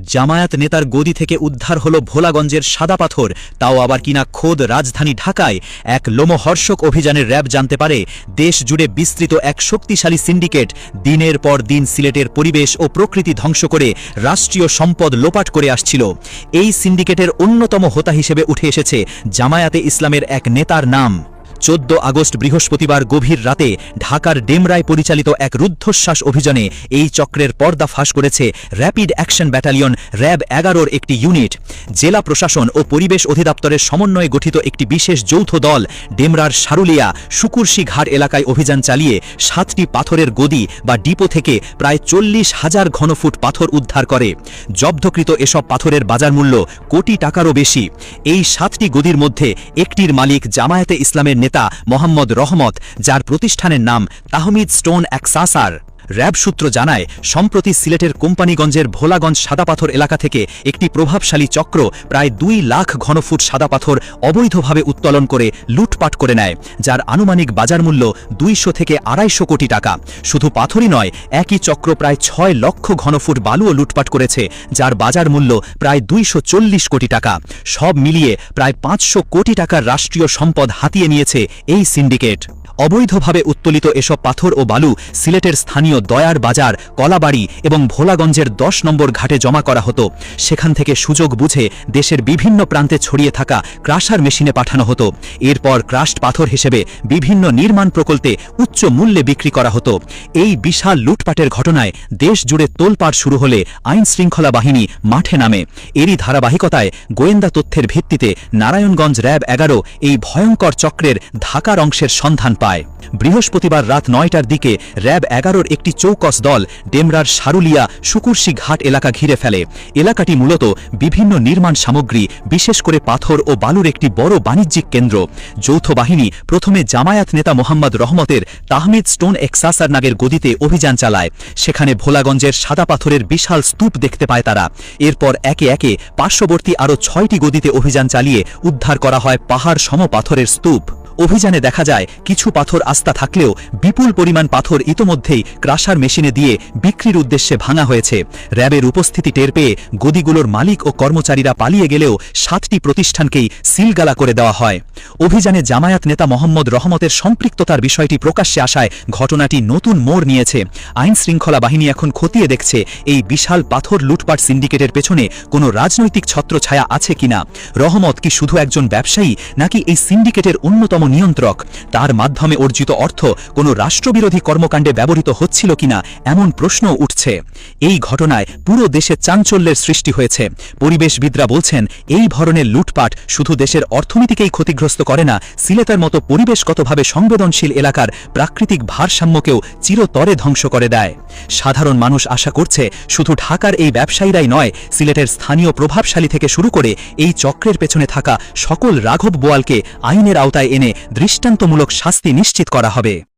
জামায়াত নেতার গদি থেকে উদ্ধার হল ভোলাগঞ্জের সাদা পাথর। তাও আবার কিনা খোদ রাজধানী ঢাকায় এক লোমহর্ষক অভিযানের র্যাব জানতে পারে, দেশ জুড়ে বিস্তৃত এক শক্তিশালী সিন্ডিকেট দিনের পর দিন সিলেটের পরিবেশ ও প্রকৃতি ধ্বংস করে রাষ্ট্রীয় সম্পদ লোপাট করে আসছিল। এই সিন্ডিকেটের অন্যতম হোতা হিসেবে উঠে এসেছে জামায়াতে ইসলামের এক নেতার নাম। চোদ্দ আগস্ট বৃহস্পতিবার গভীর রাতে ঢাকার ডেমরায় পরিচালিত এক রুদ্ধশ্বাস অভিযানে এই চক্রের পর্দা ফাঁস করেছে র্যাপিড অ্যাকশন ব্যাটালিয়ন র্যাব এগারোর একটি ইউনিট। জেলা প্রশাসন ও পরিবেশ অধিদপ্তরের সমন্বয়ে গঠিত একটি বিশেষ যৌথ দল ডেমরার সারুলিয়া সুকুরশি ঘাট এলাকায় অভিযান চালিয়ে সাতটি পাথরের গদি বা ডিপো থেকে প্রায় চল্লিশ হাজার ঘনফুট পাথর উদ্ধার করে। জব্দকৃত এসব পাথরের বাজার মূল্য কোটি টাকারও বেশি। এই সাতটি গদির মধ্যে একটির মালিক জামায়াতে ইসলামের নেতা মোহাম্মদ রহমত যার প্রতিষ্ঠানের নাম তাহমিদ স্টোন অ্যাক্সাসার র্যাব সূত্র জানায়, সম্প্রতি সিলেটের কোম্পানিগঞ্জের ভোলাগঞ্জ সাদাপাথর এলাকা থেকে একটি প্রভাবশালী চক্র প্রায় দুই লাখ ঘনফুট সাদাপাথর অবৈধভাবে উত্তোলন করে লুটপাট করে নেয়, যার আনুমানিক বাজার মূল্য দুইশো থেকে আড়াইশো কোটি টাকা। শুধু পাথরই নয়, একই চক্র প্রায় ছয় লক্ষ ঘনফুট বালুও লুটপাট করেছে, যার বাজার মূল্য প্রায় দুইশো চল্লিশ কোটি টাকা। সব মিলিয়ে প্রায় পাঁচশো কোটি টাকার রাষ্ট্রীয় সম্পদ হাতিয়ে নিয়েছে এই সিন্ডিকেট। অবৈধভাবে উত্তোলিত এসব পাথর ও বালু সিলেটের স্থানীয় দয়ার বাজার, কলাবাড়ি এবং ভোলাগঞ্জের দশ নম্বর ঘাটে জমা করা হতো। সেখান থেকে সুযোগ বুঝে দেশের বিভিন্ন প্রান্তে ছড়িয়ে থাকা ক্রাশার মেশিনে পাঠানো হতো। এরপর ক্রাশড পাথর হিসেবে বিভিন্ন নির্মাণ প্রকল্পে উচ্চ মূল্যে বিক্রি করা হতো। এই বিশাল লুটপাটের ঘটনায় দেশ জুড়ে তোলপাড় শুরু হলে আইন শৃঙ্খলা বাহিনী মাঠে নামে। এরই ধারাবাহিকতায় গোয়েন্দা তথ্যের ভিত্তিতে নারায়ণগঞ্জ র্যাব এগারো এই ভয়ঙ্কর চক্রের ঢাকার অংশের সন্ধান পায়। বৃহস্পতিবার রাত নয়টার দিকে র্যাব এগারোর একটি চৌকস দল ডেমরার সারুলিয়া সুকুরশি ঘাট এলাকা ঘিরে ফেলে। এলাকাটি মূলত বিভিন্ন নির্মাণ সামগ্রী, বিশেষ করে পাথর ও বালুর একটি বড় বাণিজ্যিক কেন্দ্র। যৌথ বাহিনী প্রথমে জামায়াত নেতা মোহাম্মদ রহমতের তাহমিদ স্টোন এক্সাসার নাগের গদিতে অভিযান চালায়। সেখানে ভোলাগঞ্জের সাদা পাথরের বিশাল স্তূপ দেখতে পায় তারা। এরপর একে একে পার্শ্ববর্তী আরও ছয়টি গদিতে অভিযান চালিয়ে উদ্ধার করা হয় পাহাড় সম পাথরের স্তূপ। অভিযানে দেখা যায়, কিছু পাথর আস্থা থাকলেও বিপুল পরিমাণ পাথর ইতোমধ্যেই ক্রাশার মেশিনে দিয়ে বিক্রির উদ্দেশ্যে ভাঙা হয়েছে। র্যাবের উপস্থিতি টের পেয়ে গদিগুলোর মালিক ও কর্মচারীরা পালিয়ে গেলেও সাতটি প্রতিষ্ঠানকেই সিলগালা করে দেওয়া হয়। অভিযানে জামায়াত নেতা মোহাম্মদ রহমতের সম্পৃক্ততার বিষয়টি প্রকাশ্যে আসায় ঘটনাটি নতুন মোড় নিয়েছে। আইন শৃঙ্খলা বাহিনী এখন খতিয়ে দেখছে এই বিশাল পাথর লুটপাট সিন্ডিকেটের পেছনে কোনো রাজনৈতিক ছত্রছায়া আছে কিনা। রহমত কি শুধু একজন ব্যবসায়ী, নাকি এই সিন্ডিকেটের অন্যতম নিয়ন্ত্রক। তার মাধ্যমে অর্জিত অর্থ কোনো রাষ্ট্রবিরোধী কর্মকাণ্ডে ব্যবহৃত হচ্ছিল কিনা এমন প্রশ্ন উঠছে। এই ঘটনায় পুরো দেশে চাঞ্চল্যের সৃষ্টি হয়েছে। পরিবেশবিদরা বলছেন, এই ধরনের লুটপাট শুধু দেশের অর্থনীতিকেই ক্ষতিগ্রস্ত করে না, সিলেটের মতো পরিবেশগতভাবে সংবেদনশীল এলাকার প্রাকৃতিক ভারসাম্যকেও চিরতরে ধ্বংস করে দেয়। সাধারণ মানুষ আশা করছে শুধু ঢাকার এই ব্যবসায়ীরাই নয়, সিলেটের স্থানীয় প্রভাবশালী থেকে শুরু করে এই চক্রের পেছনে থাকা সকল রাঘব বোয়ালকে আইনের আওতায় এনে দৃষ্টান্তমূলক শাস্তি নিশ্চিত করা হবে।